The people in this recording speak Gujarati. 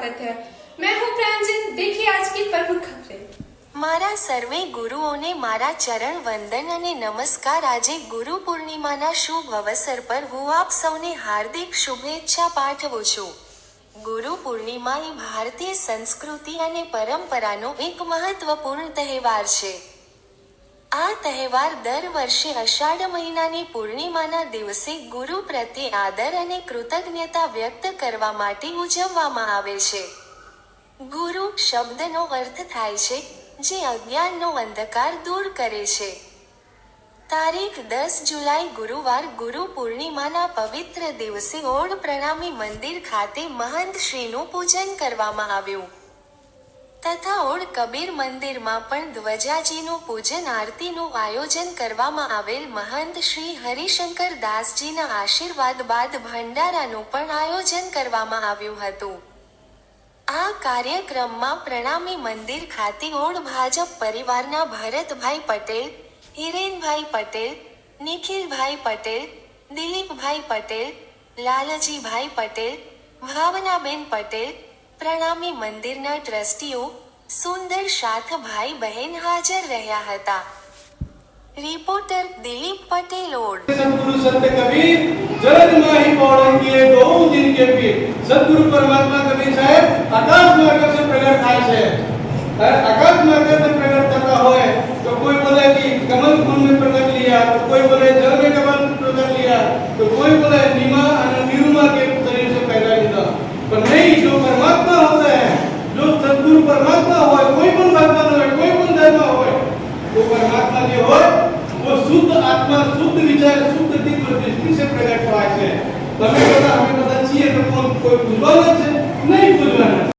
स्वागत है मैं हूँ प्रांजल देखिए आज की प्रमुख खबरें મારા સર્વે ગુરુઓને મારા ચરણ વંદન અને નમસ્કાર આજે ગુરુ પૂર્ણિમાના શુભ અવસર પર હું આપ સૌને હાર્દિક શુભેચ્છા પાઠવું છું ગુરુ પૂર્ણિમા એ ભારતીય સંસ્કૃતિ અને પરંપરાનો એક મહત્વપૂર્ણ તહેવાર છે આ તહેવાર દર વર્ષે અષાઢ મહિનાની પૂર્ણિમાના દિવસે ગુરુ પ્રત્યે આદર અને કૃતજ્ઞતા વ્યક્ત કરવા માટે ઉજવવામાં આવે છે. ગુરુ શબ્દનો અર્થ થાય છે જે અજ્ઞાનનો અંધકાર દૂર કરે છે. તારીખ દસ જુલાઈ ગુરુવાર ગુરુ પૂર્ણિમાના પવિત્ર દિવસે ઓડ પ્રણામી મંદિર ખાતે મહંત શ્રીનું પૂજન કરવામાં આવ્યું. તથા ઓળ કબીર મંદિરમાં પણ ધ્વજાજીનું પૂજન, આરતીનું આયોજન કરવામાં આવેલ મહંત શ્રી હરિશંકર દાસજીના આશીર્વાદ બાદ ભંડારાનું પણ આયોજન કરવામાં આવ્યું હતું. આ કાર્યક્રમમાં પ્રણામી મંદિર ખાતે ઓળ ભાજપ પરિવારના ભરતભાઈ પટેલ, હિરેનભાઈ પટેલ, નિખિલભાઈ પટેલ, દિલીપભાઈ પટેલ, લાલજીભાઈ પટેલ, ભાવનાબેન પટેલ પ્રણામી મંદિરના ટ્રસ્ટીઓ સુંદર શાથ ભાઈ બહેન હાજર રહ્યા હતા રિપોર્ટર દિલીપ પટેલ ઓડ सदगुरु संत कबीर जरद माही पौड़न किए दो दिन के पीर सदगुरु परमात्मा कबीर साहेब आकाश मार्ग से प्रकट થાય છે और आकाश मार्ग से प्रकट करता होए तो कोई बोले कि कमल फूल में प्रकट लिया तो कोई बोले जल में શુદ્ધ વિચાર, શુદ્ધ ચિત્ત દૃષ્ટિ છે પ્રગટ થાય છે. તમે બધા અમે બધા છીએ તો કોઈ ભૂલવાના છે? નહીં ભૂલવાના